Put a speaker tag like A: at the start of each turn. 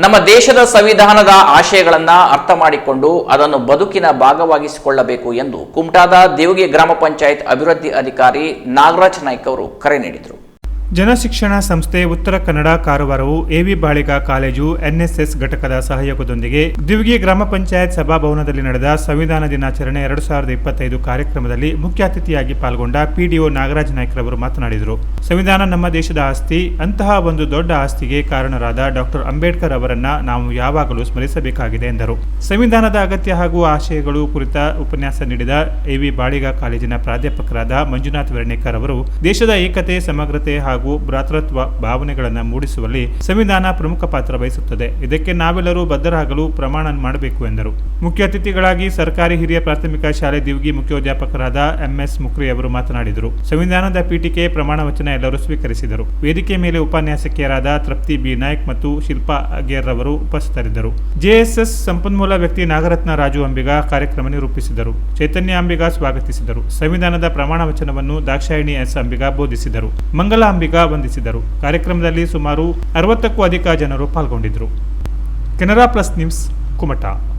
A: ನಮ್ಮ ದೇಶದ ಸಂವಿಧಾನದ ಆಶಯಗಳನ್ನ ಅರ್ಥ ಮಾಡಿಕೊಂಡು ಅದನ್ನು ಬದುಕಿನ ಭಾಗವಾಗಿಸಿಕೊಳ್ಳಬೇಕು ಎಂದು ಕುಮಟಾದ ದೇವಿಗೆ ಗ್ರಾಮ ಪಂಚಾಯತ್ ಅಭಿವೃದ್ಧಿ ಅಧಿಕಾರಿ ನಾಗರಾಜ್ ನಾಯ್ಕ ಅವರು ಕರೆ ನೀಡಿದರು.
B: ಜನಶಿಕ್ಷಣ ಸಂಸ್ಥೆ ಉತ್ತರ ಕನ್ನಡ ಕಾರವಾರವು ಎವಿ ಬಾಳಿಗಾ ಕಾಲೇಜು ಎನ್ಎಸ್ಎಸ್ ಘಟಕದ ಸಹಯೋಗದೊಂದಿಗೆ ದಿವಿಗಿ ಗ್ರಾಮ ಪಂಚಾಯತ್ ಸಭಾಭವನದಲ್ಲಿ ನಡೆದ ಸಂವಿಧಾನ ದಿನಾಚರಣೆ ಎರಡು ಸಾವಿರದ ಇಪ್ಪತ್ತೈದು ಕಾರ್ಯಕ್ರಮದಲ್ಲಿ ಮುಖ್ಯ ಅತಿಥಿಯಾಗಿ ಪಾಲ್ಗೊಂಡ ಪಿಡಿಒ ನಾಗರಾಜ್ ನಾಯ್ಕರವರು ಮಾತನಾಡಿದರು. ಸಂವಿಧಾನ ನಮ್ಮ ದೇಶದ ಆಸ್ತಿ, ಅಂತಹ ಒಂದು ದೊಡ್ಡ ಆಸ್ತಿಗೆ ಕಾರಣರಾದ ಡಾಕ್ಟರ್ ಅಂಬೇಡ್ಕರ್ ಅವರನ್ನ ನಾವು ಯಾವಾಗಲೂ ಸ್ಮರಿಸಬೇಕಾಗಿದೆ ಎಂದರು. ಸಂವಿಧಾನದ ಅಗತ್ಯ ಹಾಗೂ ಆಶಯಗಳು ಕುರಿತ ಉಪನ್ಯಾಸ ನೀಡಿದ ಎವಿ ಬಾಳಿಗಾ ಕಾಲೇಜಿನ ಪ್ರಾಧ್ಯಾಪಕರಾದ ಮಂಜುನಾಥ್ ವರ್ಣೇಕರ್ ಅವರು ದೇಶದ ಏಕತೆ, ಸಮಗ್ರತೆ ಹಾಗೂ ಭ್ರಾತೃತ್ವ ಭಾವನೆಗಳನ್ನು ಮೂಡಿಸುವಲ್ಲಿ ಸಂವಿಧಾನ ಪ್ರಮುಖ ಪಾತ್ರ ವಹಿಸುತ್ತದೆ. ಇದಕ್ಕೆ ನಾವೆಲ್ಲರೂ ಬದ್ಧರಾಗಲು ಪ್ರಮಾಣ ಮಾಡಬೇಕು ಎಂದರು. ಮುಖ್ಯ ಅತಿಥಿಗಳಾಗಿ ಸರ್ಕಾರಿ ಹಿರಿಯ ಪ್ರಾಥಮಿಕ ಶಾಲೆ ದಿವಿಗಿ ಮುಖ್ಯೋಧ್ಯಾಪಕರಾದ ಎಂಎಸ್ ಮುಕ್ರಿ ಅವರು ಮಾತನಾಡಿದರು. ಸಂವಿಧಾನದ ಪೀಠಿಕೆ ಪ್ರಮಾಣ ವಚನ ಎಲ್ಲರೂ ಸ್ವೀಕರಿಸಿದರು. ವೇದಿಕೆ ಮೇಲೆ ಉಪನ್ಯಾಸಕಿಯರಾದ ತೃಪ್ತಿ ಬಿ. ನಾಯ್ಕ್ ಮತ್ತು ಶಿಲ್ಪಾ ಅಗೇರ್ ಅವರು ಉಪಸ್ಥಿತರಿದ್ದರು. ಜೆಎಸ್ಎಸ್ ಸಂಪನ್ಮೂಲ ವ್ಯಕ್ತಿ ನಾಗರತ್ನ ರಾಜು ಅಂಬಿಗ ಕಾರ್ಯಕ್ರಮ ನಿರೂಪಿಸಿದರು. ಚೈತನ್ಯ ಅಂಬಿಗ ಸ್ವಾಗತಿಸಿದರು. ಸಂವಿಧಾನದ ಪ್ರಮಾಣ ವಚನವನ್ನು ದಾಕ್ಷಾಯಿಣಿ ಎಸ್ ಅಂಬಿಗ ಬೋಧಿಸಿದರು. ಮಂಗಲ ಅಂಬಿಗ ವಂದಿಸಿದರು. ಕಾರ್ಯಕ್ರಮದಲ್ಲಿ ಸುಮಾರು ಅರವತ್ತಕ್ಕೂ ಅಧಿಕ ಜನರು ಪಾಲ್ಗೊಂಡಿದ್ದರು. Canara plus news Kumta.